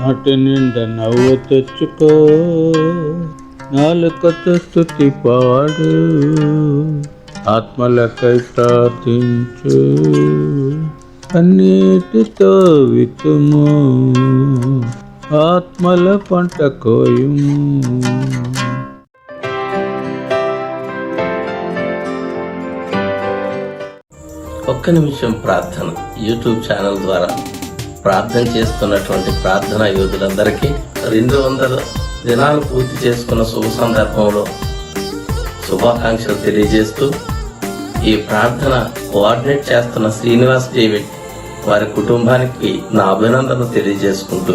నాటి నిండా నవ్వు తెచ్చుకో. నాలుకతో స్థుతి పాడు. ఆత్మలకై ప్రార్థించు. అన్నిటితో వితుము ఆత్మల పంట కోయుము. ఒక్క నిమిషం ప్రార్థన యూట్యూబ్ ఛానల్ ద్వారా. ప్రార్థన చేస్తున్నటువంటి ప్రార్థన యోధులందరికీ రెండు వందల దినాలు పూర్తి చేసుకున్న శుభ సందర్భంలో శుభాకాంక్షలు తెలియజేస్తూ ఈ ప్రార్థన కోఆర్డినేట్ చేస్తున్న శ్రీనివాస్ డేవిడ్ వారి కుటుంబానికి నా అభినందనలు తెలియజేసుకుంటూ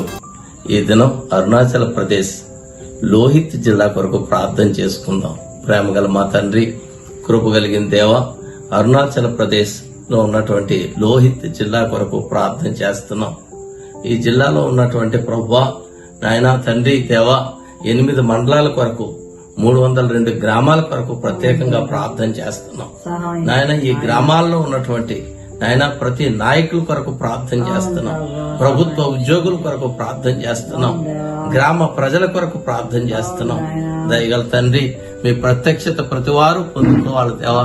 ఈ దినం అరుణాచల్ ప్రదేశ్ లోహిత్ జిల్లా కొరకు ప్రార్థన చేసుకుందాం. ప్రేమగల మా తండ్రి కృప కలిగిన దేవ అరుణాచల్ ప్రదేశ్ లో ఉన్నటువంటి లోహిత్ జిల్లా కొరకు ప్రార్థన చేస్తున్నాం. ఈ జిల్లాలో ఉన్నటువంటి ప్రభా నాయనా తండ్రి దేవ ఎనిమిది మండలాల కొరకు మూడు వందల రెండు గ్రామాల కొరకు ప్రత్యేకంగా ప్రార్థన చేస్తున్నాం. నాయన ఈ గ్రామాల్లో ఉన్నటువంటి నాయన ప్రతి నాయకుల కొరకు ప్రార్థన చేస్తున్నాం. ప్రభుత్వ ఉద్యోగుల కొరకు ప్రార్థన చేస్తున్నాం. గ్రామ ప్రజల కొరకు ప్రార్థన చేస్తున్నాం. దయగల తండ్రి మీ ప్రత్యక్షత ప్రతి వారు పొందుకోవాలి దేవా.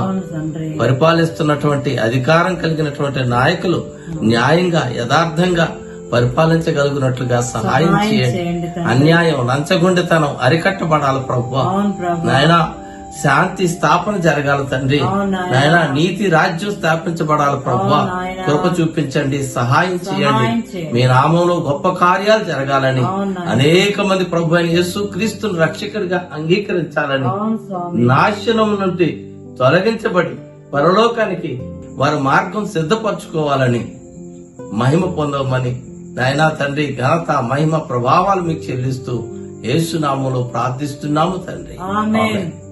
పరిపాలిస్తున్నటువంటి అధికారం కలిగినటువంటి నాయకులు న్యాయంగా యథార్థంగా పరిపాలించగలిగినట్లుగా సహాయం చేయండి. అన్యాయం లంచగొండితనం అరికట్టబడాలి ప్రభు. నాయన శాంతి స్థాపన జరగాలి తండ్రి. నాయన. నీతి రాజ్యం స్థాపించబడాలి ప్రభు. కృప చూపించండి సహాయం చేయండి. మీ నామంలో గొప్ప కార్యాలు జరగాలని. అనేక మంది ప్రభు అయిన యేసు క్రీస్తుని రక్షకుడిగా అంగీకరించాలని. నాశనం నుండి తొలగించబడి పరలోకానికి వారి మార్గం సిద్ధపరచుకోవాలని మహిమ పొందమని నాయనా తండ్రి ఘనత మహిమ ప్రభావాలు మీకు చెల్లిస్తూ యేసునామంలో ప్రార్థిస్తున్నాము తండ్రి. ఆమేన్.